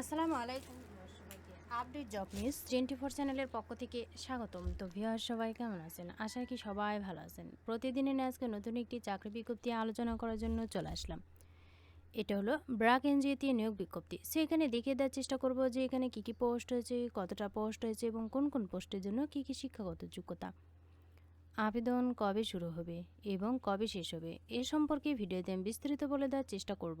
আসসালামু আলাইকুম। Update job news twenty four চ্যানেলের পক্ষ থেকে স্বাগতম। তো ভিউয়ার সবাই কেমন আছেন? আশা কি সবাই ভালো আছেন। প্রতিদিনের আজকে নতুন একটি চাকরি বিজ্ঞপ্তি আলোচনা করার জন্য চলে আসলাম। এটা হলো ব্রাক এনজিওতে নিয়োগ বিজ্ঞপ্তি। সো এখানে দেখিয়ে দেওয়ার চেষ্টা করব যে এখানে কী কী পোস্ট হয়েছে, কতটা পোস্ট হয়েছে এবং কোন কোন পোস্টের জন্য কী কী শিক্ষাগত যোগ্যতা। আবেদন কবে শুরু হবে এবং কবে শেষ হবে, এ সম্পর্কে ভিডিওতে আমি বিস্তারিত বলে দেওয়ার চেষ্টা করব।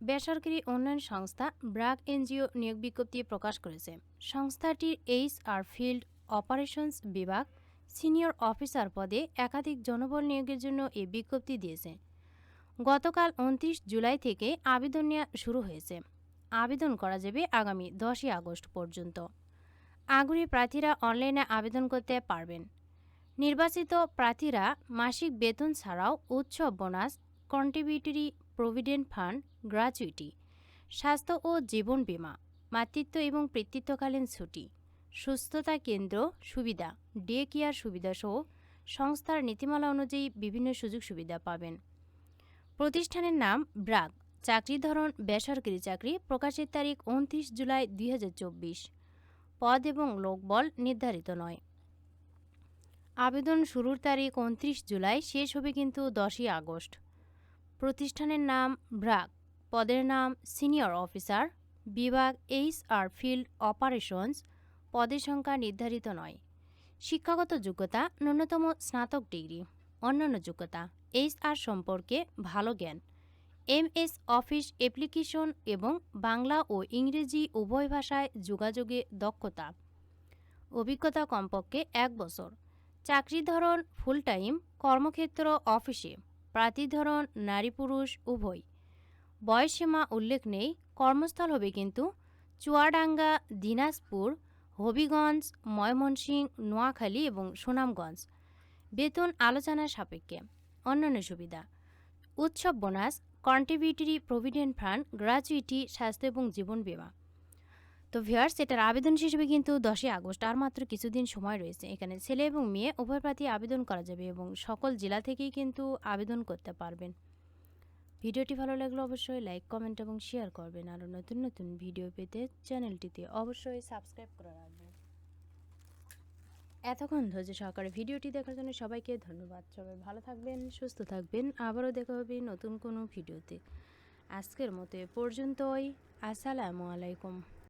বেসরকারি উন্নয়ন সংস্থা ব্রাক এনজিও নিয়োগ বিজ্ঞপ্তি প্রকাশ করেছে। সংস্থাটির এইচ আর ফিল্ড অপারেশনস বিভাগ সিনিয়র অফিসার পদে একাধিক জনবল নিয়োগের জন্য এই বিজ্ঞপ্তি দিয়েছে। গতকাল উনত্রিশ জুলাই থেকে আবেদন নেওয়া শুরু হয়েছে। আবেদন করা যাবে আগামী দশই আগস্ট পর্যন্ত। আগ্রহী প্রার্থীরা অনলাইনে আবেদন করতে পারবেন। নির্বাচিত প্রার্থীরা মাসিক বেতন ছাড়াও উৎসব bonus contributory provident fund gratuity স্বাস্থ্য ও জীবন বীমা, মাতৃত্ব এবং পিতৃত্বকালীন ছুটি, সুস্থতা কেন্দ্র সুবিধা, ডে কেয়ার সুবিধাসহ সংস্থার নীতিমালা অনুযায়ী বিভিন্ন সুযোগ সুবিধা পাবেন। প্রতিষ্ঠানের নাম ব্রাক চাকরি ধরন, বেসরকারি চাকরি, প্রকাশের তারিখ উনত্রিশ জুলাই দুই হাজার চব্বিশ। পদ এবং লোকবল নির্ধারিত নয়। আবেদন শুরুর তারিখ উনত্রিশ জুলাই, শেষ হবে কিন্তু দশই আগস্ট। প্রতিষ্ঠানের নাম ব্রাক পদের নাম সিনিয়র অফিসার, বিভাগ এইচ আর ফিল্ড অপারেশনস, পদের সংখ্যা নির্ধারিত নয়। শিক্ষাগত যোগ্যতা ন্যূনতম স্নাতক ডিগ্রি, অন্যান্য যোগ্যতা এইচ আর সম্পর্কে ভালো জ্ঞান। এম এস অফিস অ্যাপ্লিকেশন এবং বাংলা ও ইংরেজি উভয় ভাষায় যোগাযোগে দক্ষতা। অভিজ্ঞতা কমপক্ষে এক বছর। চাকরি ধরন ফুল টাইম কর্মক্ষেত্র অফিসে। প্রার্থী ধরন নারী পুরুষ উভয়। বয়সসীমা উল্লেখ নেই, কর্মস্থল হবে কিন্তু চুয়াডাঙ্গা, দিনাজপুর, হবিগঞ্জ, ময়মনসিংহ, নোয়াখালী এবং সুনামগঞ্জ। বেতন আলোচনা সাপেক্ষে। অন্যান্য সুবিধা। উৎসব bonus contributory provident fund gratuity স্বাস্থ্য এবং জীবন বীমা। তো ভিউয়ার্স, এটার আবেদন হবে কিন্তু দশই আগস্ট আর মাত্র কিছুদিন সময় রয়েছে। এখানে ছেলে এবং মেয়ে উভয় প্রার্থী আবেদন করা যাবে এবং সকল জেলা থেকেই কিন্তু আবেদন করতে পারবেন। ভিডিওটি ভালো লাগলে অবশ্যই লাইক, কমেন্ট এবং শেয়ার করবেন। আরও নতুন নতুন ভিডিও পেতে চ্যানেলটিতে অবশ্যই সাবস্ক্রাইব করে রাখবেন। এতক্ষণ ধৈর্য সহকারে ভিডিওটি দেখার জন্য সবাইকে ধন্যবাদ। সবাই ভালো থাকবেন, সুস্থ থাকবেন। আবারও দেখা হবে নতুন কোনো ভিডিওতে। আজকের মতো এ পর্যন্তই। আসসালামু আলাইকুম।